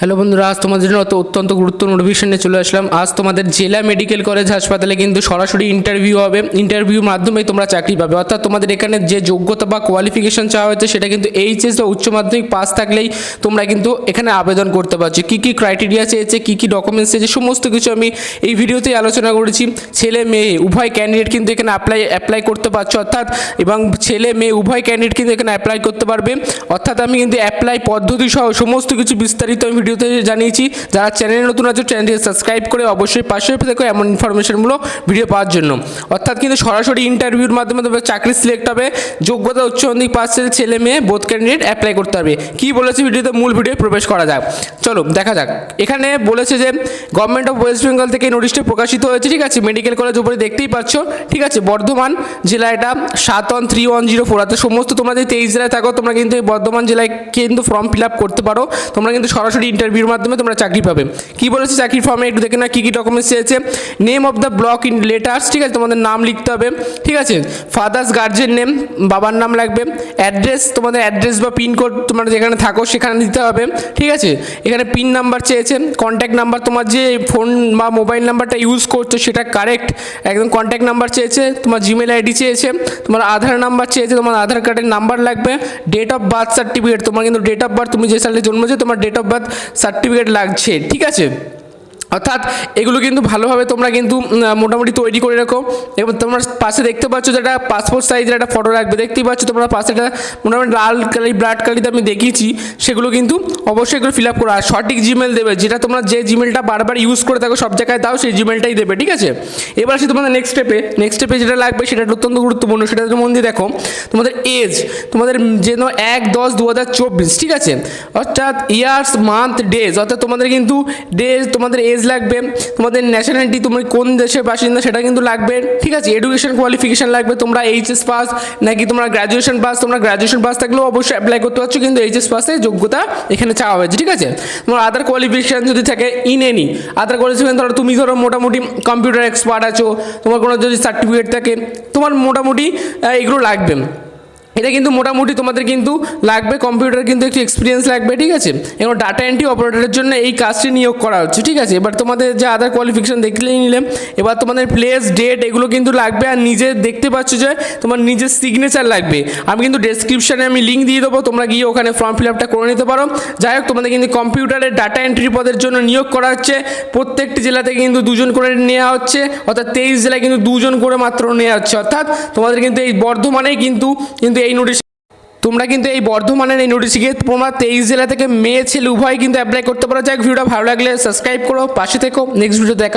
Hello বন্ধুরা, আজ তোমাদের জন্য অত অত্যন্ত গুরুত্বপূর্ণ নিয়ে চলে আসলাম। আজ তোমাদের জেলা মেডিকেল কলেজ হাসপাতালে কিন্তু সরাসরি ইন্টারভিউ হবে। ইন্টারভিউর মাধ্যমেই তোমরা চাকরি পাবে। অর্থাৎ তোমাদের এখানে যে যোগ্যতা বা কোয়ালিফিকেশন চাওয়া হয়েছে, সেটা কিন্তু এইচএস বা উচ্চ মাধ্যমিক পাস থাকলেই তোমরা কিন্তু এখানে আবেদন করতে পারছ। কী কী ক্রাইটেরিয়া চেয়েছে, কী কী ডকুমেন্টস চেয়েছে, সমস্ত কিছু আমি এই ভিডিওতেই আলোচনা করেছি। ছেলে, মেয়ে, উভয় ক্যান্ডিডেট কিন্তু এখানে অ্যাপ্লাই অ্যাপ্লাই করতে পারছ। অর্থাৎ, এবং ছেলে, মেয়ে, উভয় ক্যান্ডিডেট কিন্তু এখানে অ্যাপ্লাই করতে পারবে। অর্থাৎ আমি কিন্তু অ্যাপ্লাই পদ্ধতি সহ সমস্ত কিছু বিস্তারিত আমি ভিডিওতে জানিয়েছি, যারা চ্যানেলে নতুন আছে চ্যানেলটি সাবস্ক্রাইব করে অবশ্যই পাশে দেখো এমন ইনফরমেশনগুলো ভিডিও পাওয়ার জন্য। অর্থাৎ কিন্তু সরাসরি ইন্টারভিউর মাধ্যমে তোমাদের চাকরি সিলেক্ট হবে, যোগ্যতা উচ্চ মাধ্যমিক পাশের ছেলে মেয়ে বোধ ক্যান্ডিডেট অ্যাপ্লাই করতে হবে। কী বলেছে ভিডিওতে? মূল ভিডিও প্রবেশ করা যাক। চলো, দেখা যাক। এখানে বলেছে যে গভর্নমেন্ট অফ ওয়েস্ট বেঙ্গল থেকে নোটিশটা প্রকাশিত হয়েছে, ঠিক আছে? মেডিকেল কলেজ উপরে দেখতেই পাচ্ছ, ঠিক আছে? বর্ধমান জেলা এটা সাত one three one zero four সমস্ত তোমরা যদি তেইশ জেলায় থাকো, তোমরা কিন্তু এই বর্ধমান জেলায় কিন্তু ফর্ম ফিল আপ করতে পারো। তোমরা কিন্তু সরাসরি ইন্টারভিউর মাধ্যমে তোমরা চাকরি পাবে। কি বলেছে চাকরির ফর্মে একটু দেখে না কী কী ডকুমেন্টস চেয়েছে। Name of the block in letters ঠিক আছে? তোমাদের নাম লিখতে হবে, ঠিক আছে? ফাদার্স গার্জেন নেম বাবার নাম লাগবে। অ্যাড্রেস তোমাদের অ্যাড্রেস বা পিনকোড তোমরা যেখানে থাকো সেখানে দিতে হবে, ঠিক আছে? এখানে পিন নাম্বার চেয়েছে কন্ট্যাক্ট নাম্বার তোমার যে ফোন বা মোবাইল নাম্বারটা ইউজ করছ সেটা কারেক্ট একদম কন্ট্যাক্ট নাম্বার চেয়েছে, তোমার জিমেল আইডি চেয়েছে, তোমার আধার নাম্বার চেয়েছে, তোমার আধার কার্ডের নাম্বার লাগবে ডেট অফ বার্থ সার্টিফিকেট তোমার কিন্তু ডেট অফ বার্থ তুমি যে সালে জন্মেছো, তোমার ডেট অফ বার্থ সার্টিফিকেট লাগছে ঠিক আছে? অর্থাৎ এগুলো কিন্তু ভালোভাবে তোমরা কিন্তু মোটামুটি তৈরি করে রাখো। এবং তোমরা পাশে দেখতে পাচ্ছ যেটা পাসপোর্ট সাইজের একটা ফটো রাখবে। দেখতেই পাচ্ছ তোমরা পাশে একটা মোটামুটি লাল কালি ব্লাড কালিতে আমি দেখিয়েছি। সেগুলো কিন্তু অবশ্যই এগুলো ফিল আপ করো। আর সঠিক জিমেল দেবে। যেটা তোমরা যে জিমেলটা বারবার ইউজ করে থাকো, সব জায়গায় দাও, সেই জিমেলটাই দেবে, ঠিক আছে? এবার আসি তোমাদের নেক্সট স্টেপে নেক্সট স্টেপে যেটা লাগবে, সেটা অত্যন্ত গুরুত্বপূর্ণ। সেটা মন দিয়ে দেখো, তোমাদের এজ তোমাদের যেন এক দশ দু হাজার চব্বিশ, ঠিক আছে? অর্থাৎ ইয়ার্স মান্থ ডেজ অর্থাৎ তোমাদের কিন্তু ডেজ তোমাদের এজ লাগবে। তোমাদের ন্যাশনালিটি তুমি কোন দেশের বাসিন্দা সেটা কিন্তু লাগবে। ঠিক আছে এডুকেশন কোয়ালিফিকেশান লাগবে, তোমরা এইচএস পাস নাকি তোমরা গ্র্যাজুয়েশন পাস তোমরা গ্র্যাজুয়েশন পাস থাকলেও অবশ্যই অ্যাপ্লাই করতে পারছ, কিন্তু এইচএস পাসে যোগ্যতা এখানে চাওয়া হয়েছে, ঠিক আছে? তোমার আদার কোয়ালিফিকেশান যদি থাকে ইন এনি আদার কোয়ালিফিকেশান ধরো তুমি ধরো মোটামুটি কম্পিউটার এক্সপার্ট আছো, তোমার কোনো যদি সার্টিফিকেট থাকে, তোমার মোটামুটি এগুলো লাগবে। এটা কিন্তু মোটামুটি তোমাদের কিন্তু লাগবে কম্পিউটার কিন্তু একটু এক্সপিরিয়েন্স লাগবে, ঠিক আছে? এবং ডাটা এন্ট্রি অপারেটরের জন্য এই কাজটি নিয়োগ করা হচ্ছে, ঠিক আছে? এবার তোমাদের যে আদার কোয়ালিফিকেশান দেখলেই নিলাম এবার তোমাদের প্লেস ডেট এগুলো কিন্তু লাগবে আর নিজে দেখতে পাচ্ছ যে তোমার নিজের সিগনেচার লাগবে। আমি কিন্তু ডেসক্রিপশানে আমি লিঙ্ক দিয়ে দেবো, তোমরা গিয়ে ওখানে ফর্ম ফিল আপটা করে নিতে পারো। যাই হোক, তোমাদের কিন্তু কম্পিউটারের ডাটা এন্ট্রি পদের জন্য নিয়োগ করা হচ্ছে। প্রত্যেকটি জেলা থেকে কিন্তু দুজন করে নেওয়া হচ্ছে, অর্থাৎ তেইশ জেলায় কিন্তু দুজন করে মাত্র নেওয়া হচ্ছে। অর্থাৎ তোমাদের কিন্তু এই বর্ধমানেই কিন্তু কিন্তু এই নোটিশ তোমরা কিন্তু এই বর্ধমানের এই নোটিশে তোমরা তেইশ জেলা থেকে মেয়ে ছেলে উভয় কিন্তু অ্যাপ্লাই করতে পারো। যাক, ভিডিওটা ভালো লাগলে সাবস্ক্রাইব করো, পাশে থেকো। নেক্সট ভিডিও দেখা